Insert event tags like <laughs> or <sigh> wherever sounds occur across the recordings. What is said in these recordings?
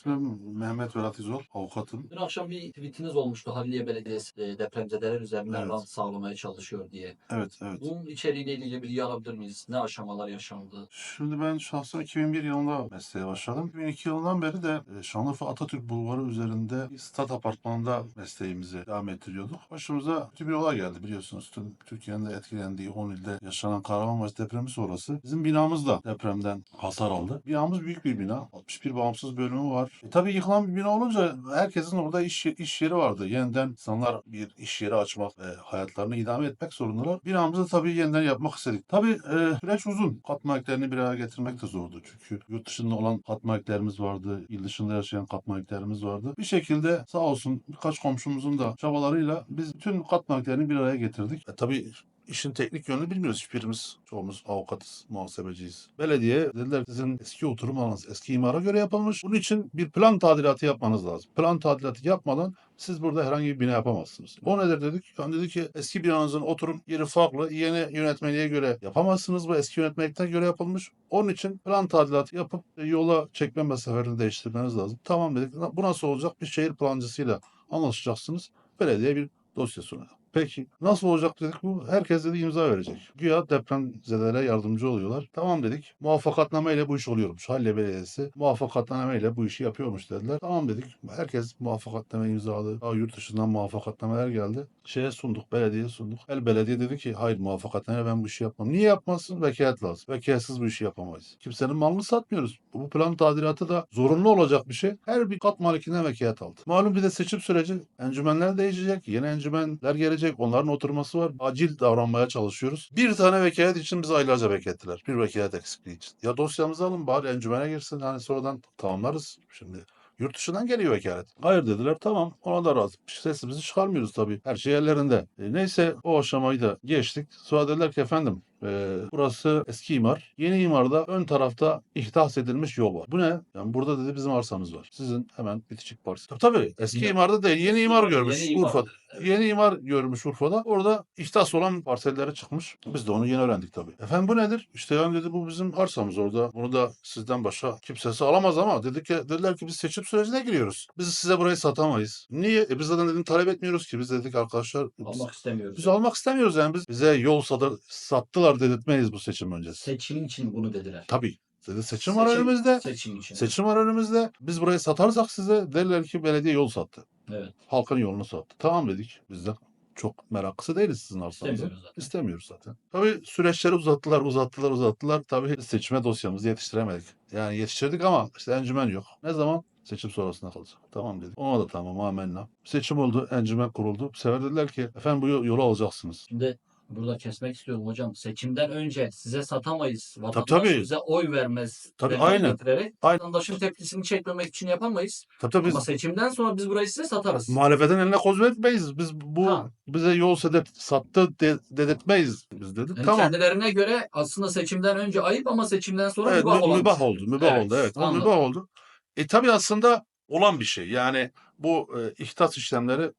İsmim Mehmet Vedat İzol, avukatım. Dün akşam bir tweetiniz olmuştu Halliye Belediyesi e, depremzedeler üzerinden Evet. rant sağlamaya çalışıyor diye. Evet, evet. Bunun içeriğiyle ilgili bilgi alabilir miyiz? Ne aşamalar yaşandı? Şimdi ben şahsen 2001 yılında mesleğe başladım. 2002 yılından beri de e, Şanlıurfa Atatürk Bulvarı üzerinde bir stat apartmanında mesleğimizi devam ettiriyorduk. Başımıza kötü bir olay geldi biliyorsunuz. Tüm Türkiye'nin de etkilendiği 10 ilde yaşanan Kahramanmaraş depremi sonrası bizim binamız da depremden hasar aldı. Binamız büyük bir bina. 61 bağımsız bölümü var. E, tabii yıkılan bir bina olunca herkesin orada iş, iş yeri vardı. Yeniden insanlar bir iş yeri açmak ve hayatlarını idame etmek zorundalar. Binamızı tabii yeniden yapmak istedik. Tabii e, süreç uzun. Kat maliklerini bir araya getirmek de zordu. Çünkü yurt dışında olan kat maliklerimiz vardı. il dışında yaşayan kat maliklerimiz vardı. Bir şekilde sağ olsun birkaç komşumuzun da çabalarıyla biz bütün kat maliklerini bir araya getirdik. E, tabii işin teknik yönünü bilmiyoruz. Hiçbirimiz çoğumuz avukatız, muhasebeciyiz. Belediye dediler sizin eski oturum alanınız eski imara göre yapılmış. Bunun için bir plan tadilatı yapmanız lazım. Plan tadilatı yapmadan siz burada herhangi bir bina yapamazsınız. O nedir dedik? Yani dedi ki eski binanızın oturum yeri farklı. Yeni yönetmeliğe göre yapamazsınız. Bu eski yönetmelikten göre yapılmış. Onun için plan tadilatı yapıp e, yola çekme mesafelerini değiştirmeniz lazım. Tamam dedik. Bu nasıl olacak? Bir şehir plancısıyla anlaşacaksınız. Belediye bir dosya sunuyor. Peki nasıl olacak dedik bu? Herkes dedi imza verecek. Güya depremzedelere yardımcı oluyorlar. Tamam dedik. Muvaffakatname ile bu iş oluyormuş. Halle Belediyesi muvaffakatname ile bu işi yapıyormuş dediler. Tamam dedik. Herkes muvaffakatname imzaladı. Daha yurt dışından muvaffakatnameler geldi. Şeye sunduk, belediyeye sunduk. El belediye dedi ki hayır muvaffakatname ben bu işi yapmam. Niye yapmazsın? Vekalet lazım. Vekaletsiz bu işi yapamayız. Kimsenin malını satmıyoruz. Bu plan tadilatı da zorunlu olacak bir şey. Her bir kat malikinden vekalet aldı. Malum bir de seçim süreci. Encümenler değişecek. Yeni encümenler gelecek. Onların oturması var. Acil davranmaya çalışıyoruz. Bir tane vekalet için bizi aylarca beklettiler. Bir vekalet eksikliği için. Ya dosyamızı alın bari encümene girsin. Hani sonradan tamamlarız. Şimdi Yurt dışından geliyor vekalet. Hayır dediler tamam ona da razı. Sesimizi çıkarmıyoruz tabii. Her şey ellerinde. E, neyse o aşamayı da geçtik. Sonra dediler ki efendim e, burası eski imar. Yeni imarda ön tarafta ihdas edilmiş yol var. Bu ne? Yani burada dedi bizim arsamız var. Sizin hemen bitişik parçası. Tabii tabii. Eski Yine- imarda değil. Yeni imar görmüş Yeni imar. Urfa'da. Yeni imar görmüş Urfa'da. Orada ihtas olan parselleri çıkmış. Biz de onu yeni öğrendik tabii. Efendim bu nedir? İşte yani dedi bu bizim arsamız orada. Bunu da sizden başka kimsesi alamaz ama dedik ki dediler ki biz seçim sürecine giriyoruz. Biz size burayı satamayız. Niye? E biz zaten dedim talep etmiyoruz ki. Biz dedik arkadaşlar biz, Almak istemiyoruz. biz almak istemiyoruz yani. Biz, bize yol satır, sattılar dedirtmeyiz bu seçim öncesi. Seçim için bunu dediler. Tabii. Dedi seçim var Seçim- önümüzde. Seçim için. Seçim var önümüzde. Biz burayı satarsak size derler ki belediye yol sattı. Evet. Halkın yolunu sattı. Tamam dedik. Biz de çok meraklısı değiliz sizin arsanızı. İstemiyoruz zaten. İstemiyoruz zaten. Tabii süreçleri uzattılar, uzattılar, uzattılar. Tabii biz seçime dosyamızı yetiştiremedik. Yani yetiştirdik ama işte encümen yok. Ne zaman? Seçim sonrasında kalacak. Tamam dedik. Ona da tamam amenna. Seçim oldu, encümen kuruldu. Bu sefer dediler ki efendim bu yolu alacaksınız. Şimdi burada kesmek istiyorum hocam. Seçimden önce size satamayız. Vatandaş tabii. bize oy vermez. Tabii, aynen. getirerek Aynen. Vatandaşın tepkisini çekmemek için yapamayız. Tabii tabii biz Ama seçimden sonra biz burayı size satarız. muhalefetin eline koz vermeyiz. Biz bu Ha. bize yol sedet, sattı de, dedirtmeyiz biz dedik. Yani tamam. Kendilerine göre aslında seçimden önce ayıp ama seçimden sonra Evet, mübah mü- olan. mübah oldu. Mübah Evet, oldu. Evet. Anladım. mübah oldu. E tabii aslında olan bir şey. Yani bu e, ihtas işlemleri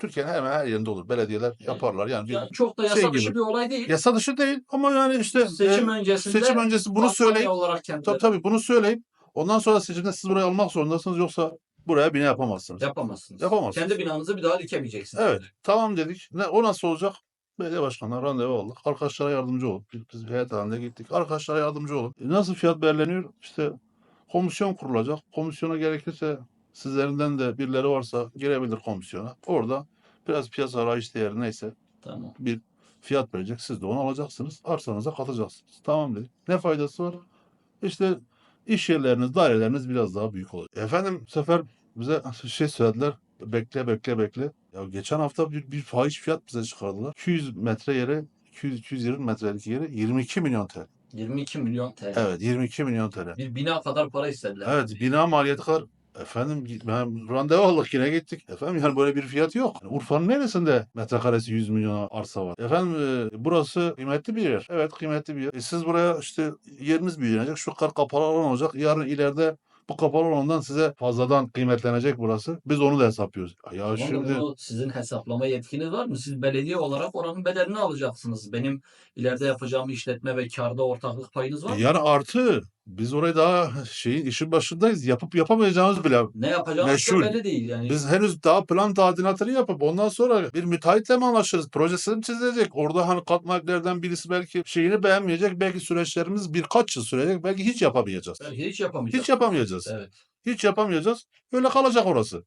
Türkiye'nin hemen her yerinde olur. Belediyeler yaparlar. Yani Yani çok da yasa Şey dışı gibi. bir olay değil. yasa dışı değil ama yani işte Seçim e, öncesinde seçim öncesi bunu söyleyip olarak tabii tabii bunu söyleyip ondan sonra seçimde siz burayı almak zorundasınız yoksa buraya bina yapamazsınız. yapamazsınız. Yapamazsınız. Kendi binanızı bir daha dikemeyeceksiniz. Evet. Tamam dedik. Ne o nasıl olacak? Belediye başkanına randevu aldık. Arkadaşlara yardımcı olun. Biz, biz heyet halinde gittik. Arkadaşlara yardımcı olun. E, nasıl fiyat belirleniyor? İşte komisyon kurulacak. Komisyona gerekirse sizlerinden de birileri varsa girebilir komisyona. Orada biraz piyasa arayış değeri neyse Tamam. bir fiyat verecek. Siz de onu alacaksınız. Arsanıza katacaksınız. Tamam dedik. Ne faydası var? İşte iş yerleriniz, daireleriniz biraz daha büyük olur. Efendim bu sefer bize şey söylediler. Bekle bekle bekle. Ya geçen hafta bir, bir fahiş fiyat bize çıkardılar. 200 metre yere 200 220 metrelik yere 22 milyon TL. 22 milyon TL. Evet 22 milyon TL. Bir bina kadar para istediler. Evet bina maliyeti kadar Efendim ben randevu aldık yine gittik. Efendim yani böyle bir fiyat yok. Urfa'nın neresinde metrekaresi 100 milyona arsa var? Efendim e, burası kıymetli bir yer. Evet kıymetli bir yer. E, siz buraya işte yeriniz büyüyecek. Şu kadar kapalı alan olacak. Yarın ileride bu kapalı alandan size fazladan kıymetlenecek burası. Biz onu da hesaplıyoruz. Ya Tamam şimdi sizin hesaplama yetkiniz var mı? Siz belediye olarak oranın bedelini alacaksınız. Benim ileride yapacağım işletme ve karda ortaklık payınız var mı? yani artı biz orayı daha şeyin işin başındayız. Yapıp yapamayacağımız bile. Ne yapacağımız Meşhur. da belli değil yani. Biz henüz daha plan tadilatını yapıp ondan sonra bir müteahhitle mi anlaşırız? Projesini mi çizilecek? Orada hani katmaklardan birisi belki şeyini beğenmeyecek. Belki süreçlerimiz birkaç yıl sürecek. Belki hiç yapamayacağız. Belki hiç yapamayacağız. Hiç yapamayacağız. Evet. Hiç yapamayacağız. Öyle kalacak orası.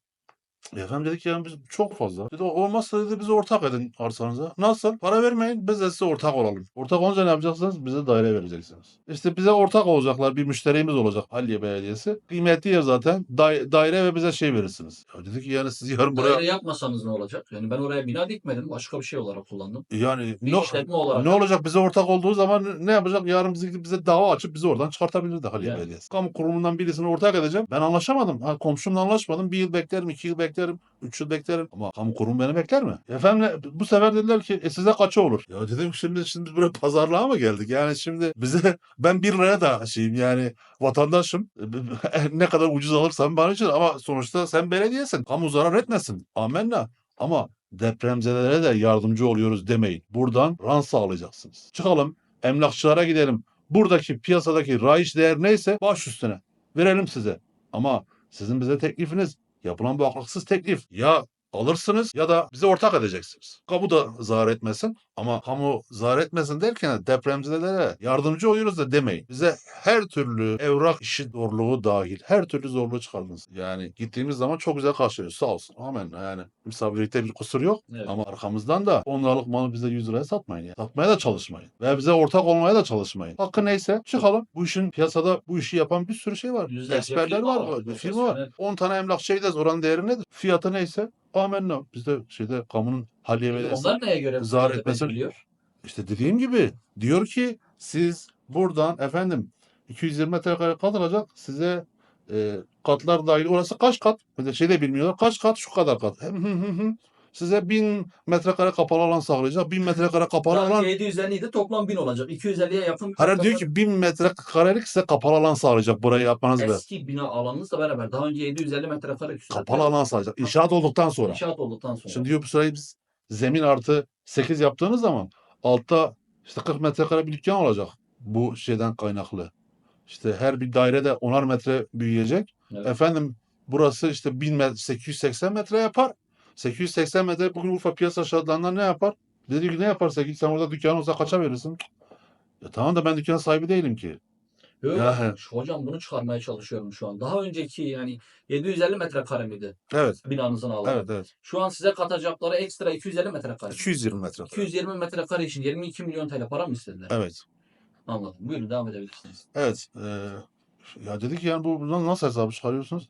Efendim dedik yani biz çok fazla. Dedi olmazsa dedi bize ortak edin arsanıza. Nasıl? Para vermeyin biz de size ortak olalım. Ortak olunca ne yapacaksınız? Bize daire vereceksiniz. İşte bize ortak olacaklar. Bir müşterimiz olacak Halliye Belediyesi. Kıymetli yer zaten. Dai- daire ve bize şey verirsiniz. Ya dedik ki yani siz yarın buraya Daire yapmasanız ne olacak? Yani ben oraya bina dikmedim. Başka bir şey olarak kullandım. yani Bir ne, işletme olarak. ne olacak bize ortak olduğu zaman ne yapacak? Yarın bize, gidip bize dava açıp bizi oradan çıkartabilirdi Halliye Yani. Belediyesi. Kamu kurumundan birisini ortak edeceğim. Ben anlaşamadım. Ha, komşumla anlaşmadım. Bir yıl beklerim, iki yıl beklerim, üç yıl beklerim. Ama kamu kurumu beni bekler mi? Efendim bu sefer dediler ki e, size kaça olur? Ya dedim şimdi şimdi biz buraya pazarlığa mı geldik? Yani şimdi bize <laughs> ben bir liraya da şeyim yani vatandaşım. <laughs> ne kadar ucuz alırsam bana için ama sonuçta sen belediyesin. Kamu zarar etmesin. Amenna. Ama depremzedelere de yardımcı oluyoruz demeyin. Buradan rant sağlayacaksınız. Çıkalım emlakçılara gidelim. Buradaki piyasadaki raiç değer neyse baş üstüne verelim size. Ama sizin bize teklifiniz yapılan bu haksız teklif. Ya alırsınız ya da bize ortak edeceksiniz. Kamu da zarar etmesin ama kamu zarar etmesin derken depremzedelere yardımcı oluyoruz da demeyin. Bize her türlü evrak işi zorluğu dahil her türlü zorluğu çıkardınız. Yani gittiğimiz zaman çok güzel karşılıyoruz. Sağ olsun. Amin. Yani misafirlikte bir kusur yok. Evet. Ama arkamızdan da 10 liralık malı bize 100 liraya satmayın. Yani. Satmaya da çalışmayın. Ve bize ortak olmaya da çalışmayın. Hakkı neyse çıkalım. Bu işin piyasada bu işi yapan bir sürü şey var. Yüzlerce Eksperler var. var, firma var. profesyonel. 10 tane emlakçıya gideriz. Oranın değeri nedir? Fiyatı neyse. Amenna. Bizde şeyde kamunun belediyesi. Onlar neye göre zarar fiyatı etmesin. belirliyor? İşte dediğim gibi diyor ki siz buradan efendim 220 metrekare kat alacak size e, katlar dahil orası kaç kat? Mesela şey de bilmiyorlar. Kaç kat? Şu kadar kat. Size 1000 metrekare kapalı alan sağlayacak. 1000 metrekare kapalı alan. önce 750 idi toplam 1000 olacak. 250'ye yakın. kat- diyor ki 1000 metrekarelik size kapalı alan sağlayacak burayı yapmanız be. Eski bina alanınızla beraber daha önce 750 metrekare. Kapalı alan sağlayacak. İnşaat olduktan sonra. İnşaat olduktan sonra. Şimdi diyor bu sırayı biz zemin artı 8 yaptığınız zaman altta işte 40 metrekare bir dükkan olacak. Bu şeyden kaynaklı. İşte her bir dairede 10'ar metre büyüyecek. Evet. Efendim burası işte 1000 metre, 880 metre yapar. 880 metre bugün Urfa piyasa şartlarında ne yapar? Dedi ki ne yaparsa git sen orada dükkan olsa kaça verirsin? Ya tamam da ben dükkan sahibi değilim ki. Yok, Ya hocam bunu çıkarmaya çalışıyorum şu an. Daha önceki yani 750 metrekare miydi Evet. binanızın alanı? Evet evet. Şu an size katacakları ekstra 250 metrekare. 220 metre. 220 metrekare için 22 milyon TL para mı istediler? Evet. Anladım. Buyurun devam edebilirsiniz. Evet. eee, ya dedik yani bu buradan nasıl hesabı çıkarıyorsunuz?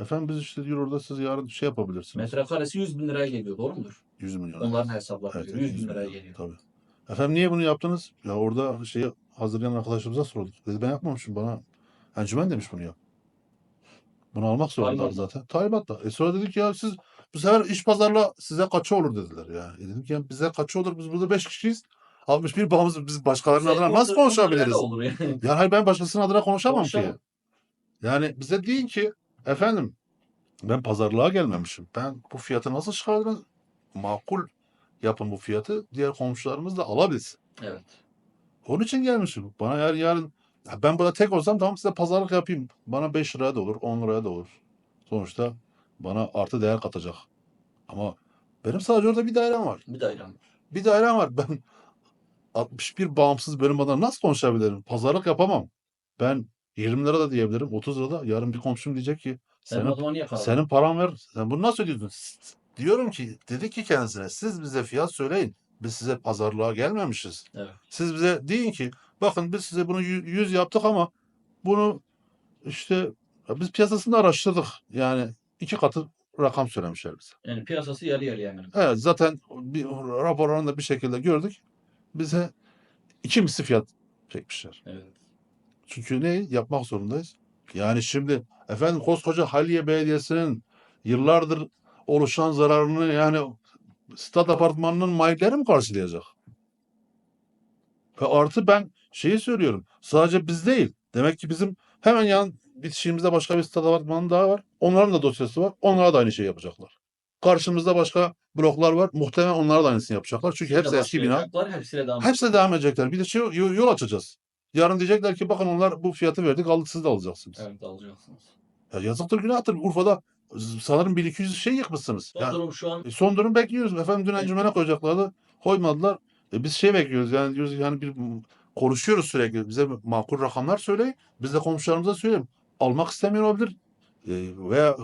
Efendim biz işte diyor orada siz yarın şey yapabilirsiniz. Metrekaresi 100 bin liraya geliyor. Doğru mudur? 100 milyon. Onların hesaplarına Evet, göre 100 bin 100 liraya geliyor. Tabii. Efendim niye bunu yaptınız? Ya orada şeyi hazırlayan arkadaşımıza sorduk. Dedi ben yapmamışım bana. Encümen demiş bunu yap. Bunu almak zorundalar zaten. Talimatla. E sonra dedik ya siz bu sefer iş pazarla size kaça olur dediler ya. E dedik ya bize kaça olur? Biz burada 5 kişiyiz. 61 bağımız biz başkalarının adına nasıl konuşabiliriz? Olur yani. Yani hayır ben başkasının adına konuşamam ki. Konuşamam. Yani bize deyin ki efendim ben pazarlığa gelmemişim. Ben bu fiyatı nasıl çıkardınız? Makul yapın bu fiyatı. Diğer komşularımız da alabilsin. Evet. Onun için gelmişim. Bana eğer yarın ya ben burada tek olsam tamam size pazarlık yapayım. Bana 5 liraya da olur, 10 liraya da olur. Sonuçta bana artı değer katacak. Ama benim sadece orada bir dairem var. Bir dairem var. Bir dairem var. Ben 61 bağımsız bölüm adına nasıl konuşabilirim? Pazarlık yapamam. Ben 20 lira da diyebilirim, 30 lira da. Yarın bir komşum diyecek ki Sen o senin, zaman niye senin paran ver. Sen bunu nasıl ödüyorsun? S- Diyorum ki dedi ki kendisine siz bize fiyat söyleyin. Biz size pazarlığa gelmemişiz. Evet. Siz bize deyin ki bakın biz size bunu 100 yaptık ama bunu işte biz piyasasını araştırdık. Yani iki katı rakam söylemişler bize. Yani piyasası yarı yarıya yani. Evet zaten bir raporlarında bir şekilde gördük. Bize iki misli fiyat çekmişler. Evet. Çünkü ne? Yapmak zorundayız. Yani şimdi efendim koskoca Haliye Belediyesi'nin yıllardır oluşan zararını yani stat apartmanının malikleri mi karşılayacak? Ve artı ben şeyi söylüyorum. Sadece biz değil. Demek ki bizim hemen yan bitişiğimizde başka bir stat apartmanı daha var. Onların da dosyası var. Onlara da aynı şeyi yapacaklar. Karşımızda başka bloklar var. Muhtemelen onlar da aynısını yapacaklar. Çünkü hepsi eski bina. Hepsine devam edecekler. Bir de şey, yol açacağız. Yarın diyecekler ki bakın onlar bu fiyatı verdik aldık siz de alacaksınız. Evet alacaksınız. Ya yazıktır günahtır. Urfa'da sanırım 1200 şey yıkmışsınız. Son Ya, durum şu an e, son durum bekliyoruz. Efendim dün encümene koyacaklardı. Koymadılar. E, biz şey bekliyoruz yani diyoruz yani bir konuşuyoruz sürekli. Bize makul rakamlar söyleyin. Biz de komşularımıza söyleyelim. Almak istemiyor olabilir. E, veya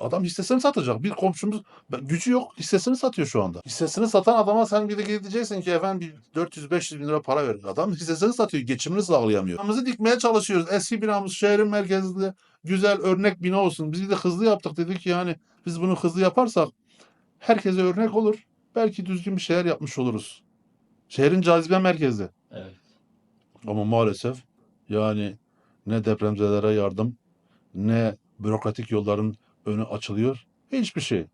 adam hissesini satacak. Bir komşumuz gücü yok hissesini satıyor şu anda. Hissesini satan adama sen bir de gideceksin ki efendim bir 400-500 bin lira para ver. Adam hissesini satıyor. Geçimini sağlayamıyor. Binamızı dikmeye çalışıyoruz. Eski binamız şehrin merkezinde güzel örnek bina olsun. Biz de hızlı yaptık dedik ki yani biz bunu hızlı yaparsak herkese örnek olur. Belki düzgün bir şeyler yapmış oluruz. Şehrin cazibe merkezi. evet. Ama maalesef yani ne depremzedelere yardım ne bürokratik yolların önü açılıyor. Hiçbir şey.